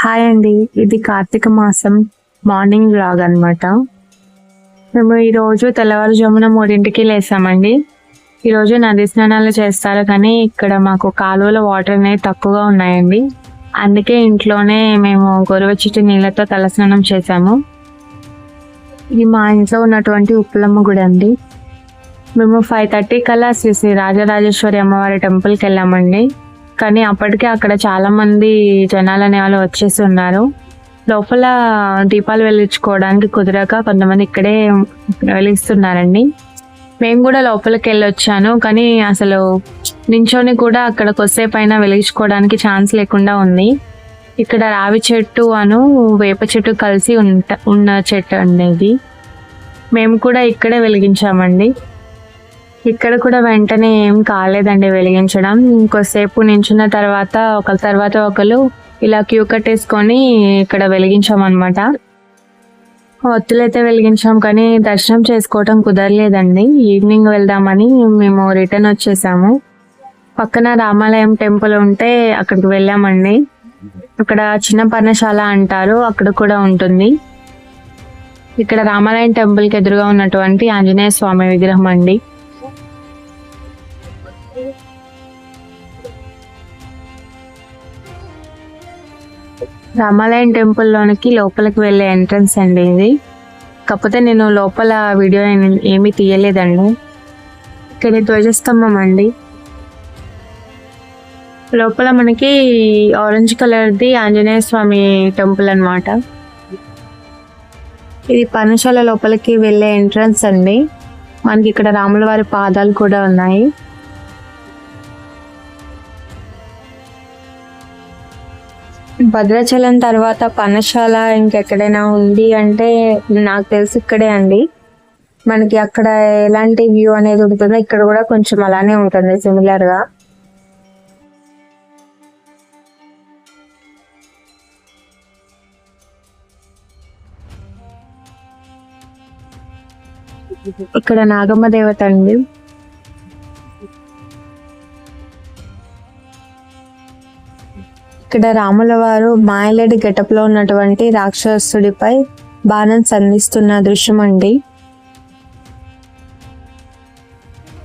Hi అండి. ఇది కార్తీక మాసం మార్నింగ్ వ్లాగ్ అనమాట మేము ఈరోజు తెల్లవారుజామున మూడింటికి లేసామండి. ఈరోజు నది స్నానాలు చేస్తారు కానీ ఇక్కడ మాకు కాలువలో వాటర్ అనేవి తక్కువగా ఉన్నాయండి. అందుకే ఇంట్లోనే మేము గోరువెచ్చటి నీళ్ళతో తలస్నానం చేసాము ఇది మా ఇంట్లో ఉన్నటువంటి ఉప్పులమ్మ గుడి అండి. మేము ఫైవ్ థర్టీ కల్లా శ్రీ శ్రీ రాజరాజేశ్వరి అమ్మవారి టెంపుల్కి వెళ్ళామండి. కానీ అప్పటికే అక్కడ చాలా మంది జనాలు అనే వాళ్ళు వచ్చేసి ఉన్నారు. లోపల దీపాలు వెలిగించుకోవడానికి కుదరక కొంతమంది ఇక్కడే వెలిగిస్తున్నారండి. మేము కూడా లోపలికి వెళ్ళి వచ్చాను కానీ అసలు నించోని కూడా అక్కడ కొద్దిసేపు అయినా వెలిగించుకోవడానికి ఛాన్స్ లేకుండా ఉంది. ఇక్కడ రావి చెట్టు అను వేప చెట్టు కలిసి ఉంట ఉన్న చెట్టు అండి ఇది. మేము కూడా ఇక్కడే వెలిగించామండి. ఇక్కడ కూడా వెంటనే ఏం కాలేదండి వెలిగించడం. ఇంకోసేపు నించున్న తర్వాత ఒకరి తర్వాత ఒకరు ఇలా క్యూ కట్టేసుకొని ఇక్కడ వెలిగించామన్నమాట. ఒత్తులైతే వెలిగించాం కానీ దర్శనం చేసుకోవటం కుదరలేదండి. ఈవినింగ్ వెళ్దామని మేము రిటర్న్ వచ్చేసాము. పక్కన రామాలయం టెంపుల్ ఉంటే అక్కడికి వెళ్ళామండి. అక్కడ చిన్న పర్ణశాల అంటారు అక్కడ కూడా ఉంటుంది. ఇక్కడ రామాలయం టెంపుల్కి ఎదురుగా ఉన్నటువంటి ఆంజనేయ స్వామి విగ్రహం అండి. రామాలయం టెంపుల్లోనికి లోపలికి వెళ్ళే ఎంట్రన్స్ అండి ఇది. కాకపోతే నేను లోపల వీడియో ఏమి- ఏమీ తీయలేదండి. ఇక్కడ ధ్వజస్తంభం అండి. లోపల మనకి ఆరెంజ్ కలర్ది ఆంజనేయ స్వామి టెంపుల్ అనమాట ఇది పర్ణశాల లోపలికి వెళ్ళే ఎంట్రన్స్ అండి. మనకి ఇక్కడ రాముల వారి పాదాలు కూడా ఉన్నాయి. భద్రాచలం తర్వాత పనశాల ఇంకెక్కడైనా ఉంది అంటే నాకు తెలిసి ఇక్కడే అండి. మనకి అక్కడ ఎలాంటి వ్యూ అనేది ఉంటుందో ఇక్కడ కూడా కొంచెం అలానే ఉంటుంది సిమిలర్గా ఇక్కడ నాగమ్మ దేవత అండి. ఇక్కడ రాముల వారు మాయలేడి గెటప్లో ఉన్నటువంటి రాక్షసుడిపై బాణం సంధిస్తున్న దృశ్యం అండి.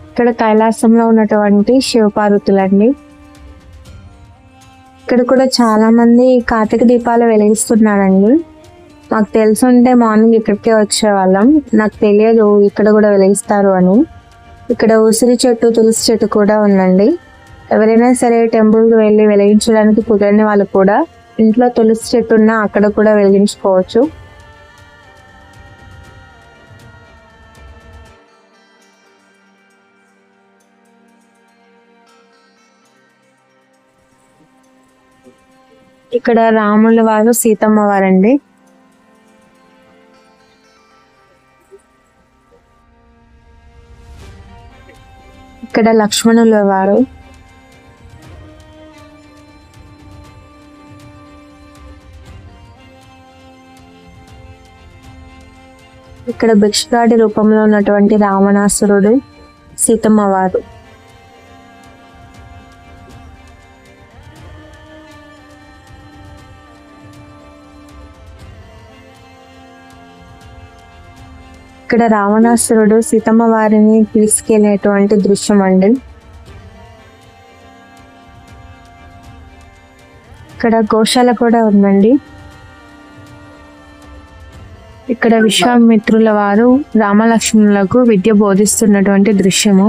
ఇక్కడ కైలాసంలో ఉన్నటువంటి శివపార్వతులండి. ఇక్కడ కూడా చాలా మంది కార్తీక దీపాలు వెలిగిస్తున్నారండి. మాకు తెలుసుంటే మార్నింగ్ ఇక్కడికే వచ్చేవాళ్ళం. నాకు తెలియదు ఇక్కడ కూడా వెలిగిస్తారు అని. ఇక్కడ ఉసిరి చెట్టు తులసి చెట్టు కూడా ఉందండి. ఎవరైనా సరే టెంపుల్కి వెళ్ళి వెలిగించడానికి కుదరని వాళ్ళు కూడా ఇంట్లో తులసి చెట్టు ఉన్నా అక్కడ కూడా వెలిగించుకోవచ్చు. ఇక్కడ రాముల వారు సీతమ్మ వారండి. ఇక్కడ లక్ష్మణుల వారు ఇక్కడ భిక్షగాడి రూపంలో ఉన్నటువంటి రావణాసురుడు సీతమ్మ వారు ఇక్కడ రావణాసురుడు సీతమ్మ వారిని తీసుకెళ్ళేటువంటి దృశ్యం అండి. ఇక్కడ గోశాల కూడా ఉందండి. ఇక్కడ విశ్వామిత్రుల వారు రామలక్ష్మణులకు విద్య బోధిస్తున్నటువంటి దృశ్యము.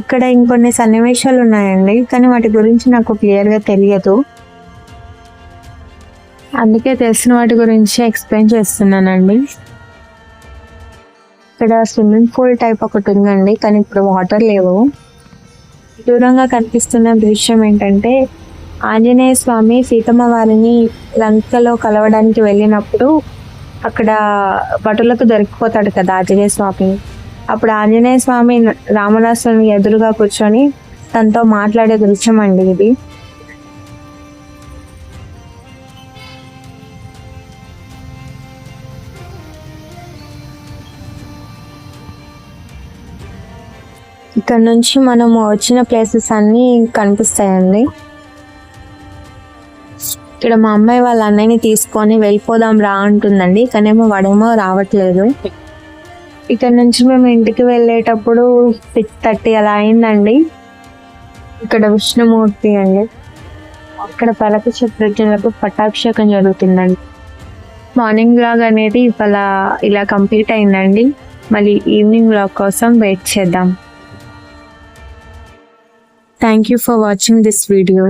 ఇక్కడ ఇంకొన్ని సన్నివేశాలు ఉన్నాయండి కానీ వాటి గురించి నాకు క్లియర్గా తెలియదు. అందుకే తెలిసిన వాటి గురించి ఎక్స్ప్లెయిన్ చేస్తున్నానండి. ఇక్కడ స్విమ్మింగ్ పూల్ టైప్ ఒకటి ఉందండి కానీ ఇప్పుడు వాటర్ లేవు. దూరంగా కనిపిస్తున్న దృశ్యం ఏంటంటే ఆంజనేయ స్వామి సీతమ్మ వారిని లంకలో కలవడానికి వెళ్ళినప్పుడు అక్కడ భటులకు దొరికిపోతాడు కదా ఆంజనేయ స్వామి. అప్పుడు ఆంజనేయ స్వామి రామదాసుని ఎదురుగా కూర్చొని తనతో మాట్లాడే దృశ్యం అండి ఇది. ఇక్కడ నుంచి మనము వచ్చిన ప్లేసెస్ అన్నీ కనిపిస్తాయండి. ఇక్కడ మా అమ్మాయి వాళ్ళ అన్నయ్యని తీసుకొని వెళ్ళిపోదాం రా అంటుందండి ఏమో వాడేమో రావట్లేదు. ఇక్కడ నుంచి మేము ఇంటికి వెళ్ళేటప్పుడు సిక్స్ థర్టీ అలా అయిందండి. ఇక్కడ విష్ణుమూర్తి అండి. ఇక్కడ పలక చతుర్థులకు పట్టాభిషేకం జరుగుతుందండి. మార్నింగ్ బ్లాగ్ అనేది ఇవాళ ఇలా కంప్లీట్ అయిందండి. మళ్ళీ ఈవినింగ్ బ్లాగ్ కోసం వెయిట్ చేద్దాం. Thank you for watching this video